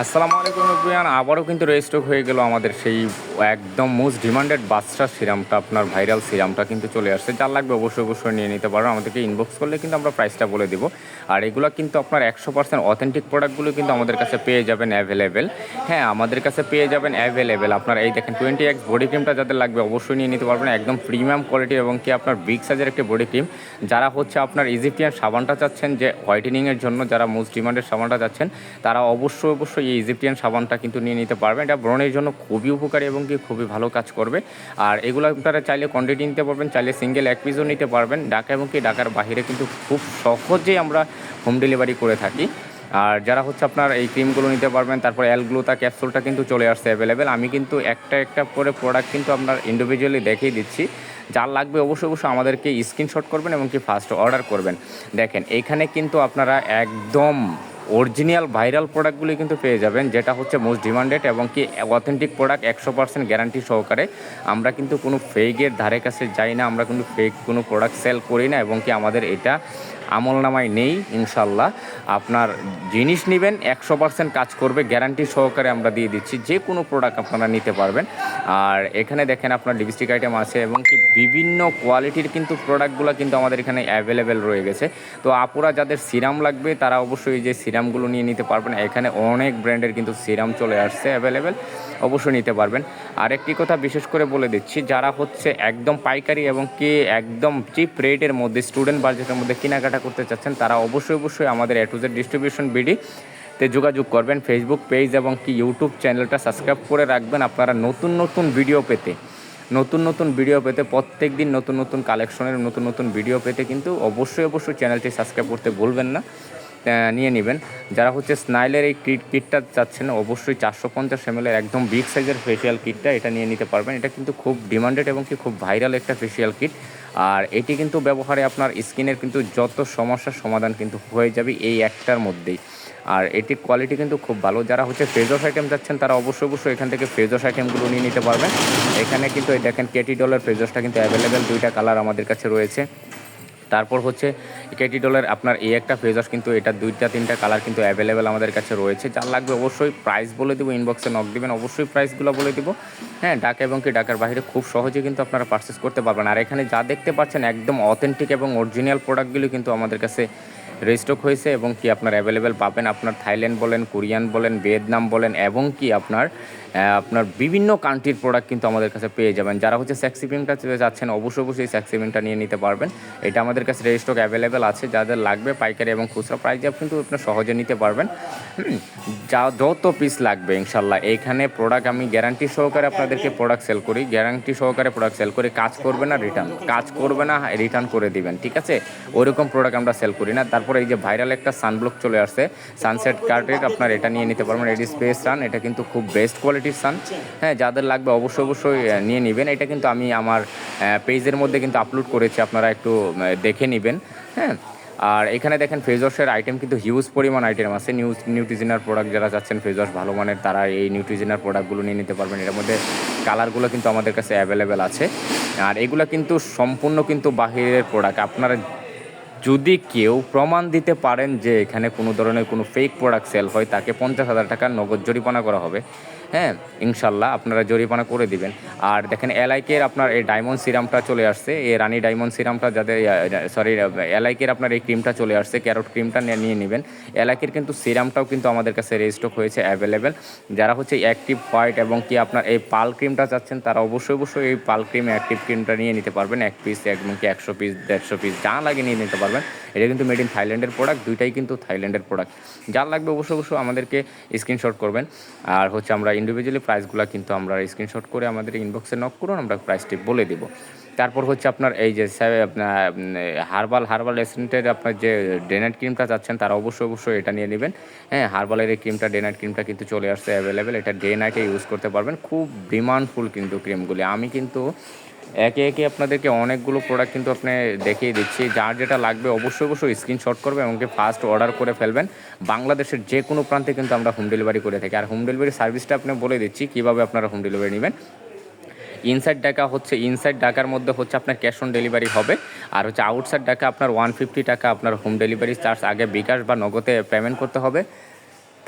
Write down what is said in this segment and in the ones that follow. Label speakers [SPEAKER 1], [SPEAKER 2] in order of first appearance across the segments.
[SPEAKER 1] আসসালামু আলাইকুম ইব্রিয়ান আবারও কিন্তু রেজিস্টক হয়ে গেল আমাদের সেই একদম মোস্ট ডিমান্ডেড বাদশা সিরামটা, আপনার ভাইরাল সিরামটা কিন্তু চলে আসছে। যার লাগবে অবশ্যই অবশ্যই নিয়ে নিতে পারো, আমাদেরকে ইনবক্স করলে কিন্তু আমরা প্রাইসটা বলে দেবো। আর এগুলো কিন্তু আপনার একশো পার্সেন্ট অথেন্টিক প্রোডাক্টগুলো কিন্তু আমাদের কাছে পেয়ে যাবেন অ্যাভেলেবেল হ্যাঁ আমাদের কাছে পেয়ে যাবেন অ্যাভেলেবেল আপনার এই দেখেন টোয়েন্টি এক্স বডি ক্রিমটা যাদের লাগবে অবশ্যই নিয়ে নিতে পারবেন, একদম প্রিমিয়াম কোয়ালিটি এবং কি আপনার বিগ সাইজের একটি বডি ক্রিম যারা হচ্ছে আপনার ইজিপ্টিয়ান সাবানটা চাচ্ছেন, যে হোয়াইটেনিংয়ের জন্য যারা মোস্ট ডিমান্ডেড সাবানটা চাচ্ছেন, তারা অবশ্যই অবশ্যই এই ইজিপ্টিয়ান সাবানটা কিন্তু নিয়ে নিতে পারবেন এটা ব্রণের জন্য খুবই উপকারী এবং কি খুবই ভালো কাজ করবে। আর এগুলো আপনারা চাইলে কোয়ান্টিটি নিতে পারবেন, চাইলে সিঙ্গেল এক পিসও নিতে পারবেন। ঢাকা এবং কি ঢাকার বাইরে কিন্তু খুব সহজেই আমরা হোম ডেলিভারি করে থাকি। আর যারা হচ্ছে আপনার এই ক্রিমগুলো নিতে পারবেন, তারপর অ্যালগ্লোতা ক্যাপসুলটা কিন্তু চলে আসছে অ্যাভেলেবেল আমি কিন্তু একটা একটা করে প্রোডাক্ট কিন্তু আপনার ইন্ডিভিজুয়ালি দেখিয়ে দিচ্ছি। যার লাগবে অবশ্যই অবশ্যই আমাদেরকে স্ক্রিনশট করবেন এবং কি ফার্স্ট অর্ডার করবেন। দেখেন এইখানে কিন্তু আপনারা একদম অরিজিনাল ভাইরাল প্রোডাক্টগুলি কিন্তু পেয়ে যাবেন, যেটা হচ্ছে মোস্ট ডিমান্ডেড এবং কি অথেন্টিক প্রোডাক্ট একশো পার্সেন্ট গ্যারান্টি সহকারে। আমরা কিন্তু কোনো ফেকের ধারে কাছে যাই না, আমরা কিন্তু ফেক কোনো প্রোডাক্ট সেল করি না এবং কি আমাদের এটা আমল নামায় নেই ইনশাল্লাহ আপনার জিনিস নেবেন, একশো পার্সেন্ট কাজ করবে গ্যারান্টি সহকারে আমরা দিয়ে দিচ্ছি, যে কোনো প্রোডাক্ট আপনারা নিতে পারবেন। আর এখানে দেখেন আপনার লিপস্টিক আইটেম আছে, এবং কি বিভিন্ন কোয়ালিটির কিন্তু প্রোডাক্টগুলো কিন্তু আমাদের এখানে অ্যাভেলেবেল রয়ে গেছে। তো আপুরা যাদের সিরাম লাগবে, তারা অবশ্যই যে সিরামগুলো নিয়ে নিতে পারবেন। এখানে অনেক ব্র্যান্ডের কিন্তু সিরাম চলে আসছে অ্যাভেলেবেল অবশ্যই নিতে পারবেন। আরেকটি কথা বিশেষ করে বলে দিচ্ছি, যারা হচ্ছে একদম পাইকারি এবং কি একদম চিপ রেটের মধ্যে স্টুডেন্ট বাজেটের মধ্যে কেনাকাটা করতে চাচ্ছেন, তারা অবশ্যই অবশ্যই আমাদের A to Z distribution BD তে যোগাযোগ করবেন। ফেসবুক পেজ এবং কি ইউটিউব চ্যানেলটা সাবস্ক্রাইব করে রাখবেন আপনারা নতুন নতুন ভিডিও পেতে। নতুন নতুন ভিডিও পেতে প্রত্যেক দিন নতুন নতুন কালেকশনের নতুন নতুন ভিডিও পেতে কিন্তু অবশ্যই অবশ্যই চ্যানেলটি সাবস্ক্রাইব করতে ভুলবেন না। নিয়ে নেবেন। যারা হচ্ছে স্নাইলের এই কিট কিটটা চাচ্ছেন, অবশ্যই চারশো পঞ্চাশ এম একদম বিগ সাইজের ফেসিয়াল কিটটা এটা নিয়ে নিতে পারবেন। এটা কিন্তু খুব ডিমান্ডেড এবং কি খুব ভাইরাল একটা ফেসিয়াল কিট আর এটি কিন্তু ব্যবহারে আপনার স্কিনের কিন্তু যত সমস্যার সমাধান কিন্তু হয়ে যাবে এই একটার মধ্যেই। আর এটির কোয়ালিটি কিন্তু খুব ভালো। যারা হচ্ছে ফেজস আইটেম যাচ্ছেন, তারা অবশ্যই অবশ্যই এখান থেকে ফেজস আইটেমগুলো নিয়ে নিতে পারবেন। এখানে কিন্তু এই দেখেন কেটি ডলের ফেজসটা কিন্তু অ্যাভেলেবেল দুইটা কালার আমাদের কাছে রয়েছে। তারপর হচ্ছে কেটি ডলের আপনার এই একটা ফেজাস কিন্তু এটা দুইটা, তিনটা কালার কিন্তু অ্যাভেলেবেল আমাদের কাছে রয়েছে। যার লাগবে অবশ্যই প্রাইস বলে দেবো ইনবক্সে নক দেবেন, অবশ্যই প্রাইসগুলো বলে দেবো। হ্যাঁ ঢাকা এবং কি ডাকার বাইরে খুব সহজে কিন্তু আপনারা পারচেস করতে পারবেন। আর এখানে যা দেখতে পাচ্ছেন একদম অথেন্টিক এবং অরিজিনাল প্রোডাক্টগুলো কিন্তু আমাদের কাছে রেস্টক হয়েছে এবং কি আপনার অ্যাভেলেবেল পাবেন আপনার থাইল্যান্ড বলেন, কোরিয়ান বলেন, ভিয়েতনাম বলেন এবং কি আপনার আপনার বিভিন্ন কান্ট্রির প্রোডাক্ট কিন্তু আমাদের কাছে পেয়ে যাবেন। যারা হচ্ছে স্যাক্সিপিংটা যাচ্ছেন অবশ্যই অবশ্যই স্যাক্সিপিংটা নিয়ে নিতে পারবেন। এটা আমাদের কাছে রেজিস্টক অ্যাভেলেবেল আছে, যাদের লাগবে পাইকারি এবং খুচরা প্রাইজে কিন্তু আপনার সহজে নিতে পারবেন। যা যত পিস লাগবে ইনশাল্লাহ। এইখানে প্রোডাক্ট আমি গ্যারান্টি সহকারে আপনাদেরকে প্রোডাক্ট সেল করি। গ্যারান্টি সহকারে প্রোডাক্ট সেল করি কাজ করবে না রিটার্ন কাজ করবে না রিটার্ন করে দিবেন, ঠিক আছে? ওইরকম প্রোডাক্ট আমরা সেল করি না। তারপরে এই যে ভাইরাল একটা সানব্লক চলে আসছে। সানসেট কার্টের আপনার এটা নিয়ে নিতে পারবেন এটি স্পেস সান এটা কিন্তু খুব বেস্ট কোয়ালিটির সান হ্যাঁ যাদের লাগবে অবশ্যই অবশ্যই নিয়ে নেবেন। এটা কিন্তু আমি আমার পেজের মধ্যে কিন্তু আপলোড করেছি, আপনারা একটু দেখে নেবেন। হ্যাঁ আর এখানে দেখেন ফেজসের আইটেম কিন্তু হিউজ পরিমাণ আইটেম আছে। নিউজ নিউট্রিজিনার প্রোডাক্ট যারা চাচ্ছেন ফেজস ভালো মানের, তারা এই নিউট্রিজিনার প্রোডাক্টগুলো নিয়ে নিতে পারবেন। এর মধ্যে কালারগুলো কিন্তু আমাদের কাছে অ্যাভেলেবেল আছে। আর এগুলো কিন্তু সম্পূর্ণ কিন্তু বাহিরের প্রোডাক্ট আপনারা যদি কেউ প্রমাণ দিতে পারেন যে এখানে কোনো ধরনের কোনো ফেক প্রোডাক্ট সেল হয়, তাকে পঞ্চাশ হাজার টাকার নগদ জরিমানা করা হবে। হ্যাঁ ইনশাল্লাহ আপনারা জরিমানা করে দিবেন। আর দেখেন এলআইকের আপনার এই ডায়মন্ড সিরামটা চলে আসছে। এই রানী ডায়মন্ড সিরামটা যাদের সরি এলআইকের আপনার এই ক্রিমটা চলে আসছে ক্যারোট ক্রিমটা নিয়ে নেবেন। এলআইকের কিন্তু সিরামটাও কিন্তু আমাদের কাছে রেজিস্টক হয়েছে অ্যাভেলেবেল যারা হচ্ছে অ্যাক্টিভ হোয়াইট এবং কি আপনার এই পাল ক্রিমটা চাচ্ছেন, তারা অবশ্যই অবশ্যই এই পাল ক্রিম অ্যাক্টিভ ক্রিমটা নিয়ে নিতে পারবেন। এক পিস এবং কি একশো পিস দেড়শো পিস যা লাগে নিয়ে নিতে পারবেন। এটা কিন্তু মেড ইন থাইল্যান্ডের প্রোডাক্ট দুইটাই কিন্তু থাইল্যান্ডের প্রোডাক্ট যা লাগবে অবশ্যই অবশ্যই আমাদেরকে স্ক্রিনশট করবেন। আর হচ্ছে আমরা ইন্ডিভিজুয়ালি প্রাইসগুলো কিন্তু আমরা স্ক্রিনশট করে আমাদের ইনবক্সে নক করুন, আমরা প্রাইসটি বলে দিব। তারপর হচ্ছে আপনার এই যে আপনার হার্বাল হার্বাল এসেন্টের আপনার যে ডেনাইট ক্রিমটা চাচ্ছেন, তারা অবশ্যই অবশ্যই এটা নিয়ে নেবেন। হ্যাঁ হার্বালের এই ক্রিমটা ডেনাইট ক্রিমটা কিন্তু চলে আসছে অ্যাভেলেবেল এটা ডে নাইটে ইউজ করতে পারবেন। খুব ডিমান্ডফুল কিন্তু ক্রিমগুলি আমি কিন্তু একে একে আপনাদেরকে অনেকগুলো প্রোডাক্ট কিন্তু আপনি দেখিয়ে দিচ্ছি। যার যেটা লাগবে অবশ্যই অবশ্যই স্ক্রিনশট করবে এমনকি ফার্স্ট অর্ডার করে ফেলবেন। বাংলাদেশের যে কোনো প্রান্তে কিন্তু আমরা হোম ডেলিভারি করে থাকি। আর হোম ডেলিভারি সার্ভিসটা আপনি বলে দিচ্ছি, কীভাবে আপনারা হোম ডেলিভারি নেবেন। ইনসাইড টাকা হচ্ছে ইনসাইড টাকার মধ্যে হচ্ছে আপনার ক্যাশ অন ডেলিভারি হবে। আর হচ্ছে আউটসাইড টাকা আপনার ওয়ান ফিফটি টাকা আপনার হোম ডেলিভারি চার্জ আগে বিকাশ বা নগদে পেমেন্ট করতে হবে।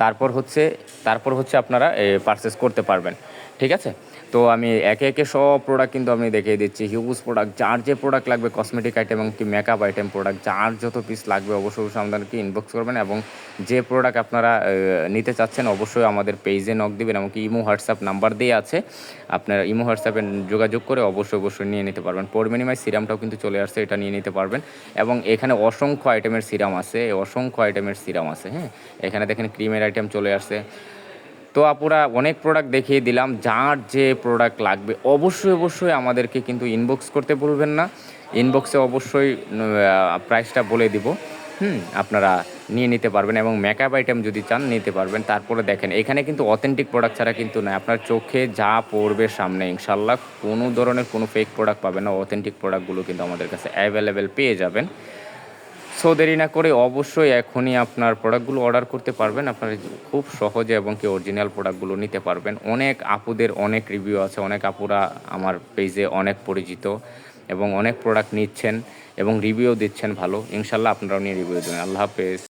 [SPEAKER 1] তারপর হচ্ছে তারপর হচ্ছে আপনারা পারচেস করতে পারবেন। ঠিক আছে? তো আমি একে একে সব প্রোডাক্ট কিন্তু আমি দেখিয়ে দিচ্ছি। হিউজ প্রোডাক্ট যার যে প্রোডাক্ট লাগবে কসমেটিক আইটেম এবং কি মেকআপ আইটেম প্রোডাক্ট যার যত পিস লাগবে অবশ্যই অবশ্যই আমাদেরকে ইনবক্স করবেন এবং যে প্রোডাক্ট আপনারা নিতে চাচ্ছেন অবশ্যই আমাদের পেজে নক দিবেন এমনকি ইমো, হোয়াটসঅ্যাপ নাম্বার দিয়ে আছে। আপনারা ইমো, হোয়াটসঅ্যাপে যোগাযোগ করে অবশ্যই অবশ্যই নিয়ে নিতে পারবেন। পরমিনিমাই সিরামটাও কিন্তু চলে আসছে, এটা নিয়ে নিতে পারবেন। এবং এখানে অসংখ্য আইটেমের সিরাম আছে অসংখ্য আইটেমের সিরাম আছে হ্যাঁ? এখানে দেখেন ক্রিমের আইটেম চলে আসছে। তো আপুরা অনেক প্রোডাক্ট দেখিয়ে দিলাম, যার যে প্রোডাক্ট লাগবে অবশ্যই অবশ্যই আমাদেরকে কিন্তু ইনবক্স করতে বলবেন না। ইনবক্সে অবশ্যই প্রাইসটা বলে দিব। হুম, আপনারা নিয়ে নিতে পারবেন এবং মেকআপ আইটেম যদি চান নিতে পারবেন, তারপরে দেখেন, এখানে কিন্তু অথেন্টিক প্রোডাক্ট ছাড়া কিন্তু না আপনার চোখে যা পড়বে সামনে ইনশাল্লাহ কোনো ধরনের কোনো ফেক প্রোডাক্ট পাবেন না। অথেন্টিক প্রোডাক্টগুলো কিন্তু আমাদের কাছে অ্যাভেলেবেল পেয়ে যাবেন। সো দেরি না করে অবশ্যই এখনই আপনার প্রোডাক্টগুলো অর্ডার করতে পারবেন। আপনারা খুব সহজে এবং কি অরিজিনাল প্রোডাক্টগুলো নিতে পারবেন। অনেক আপুদের অনেক রিভিউ আছে, অনেক আপুরা আমার পেজে অনেক পরিচিত এবং অনেক প্রোডাক্ট নিচ্ছেন এবং রিভিউ দিচ্ছেন ভালো। ইনশাল্লাহ আপনারাও নিয়ে রিভিউ দেবেন। আল্লাহ হাফেজ।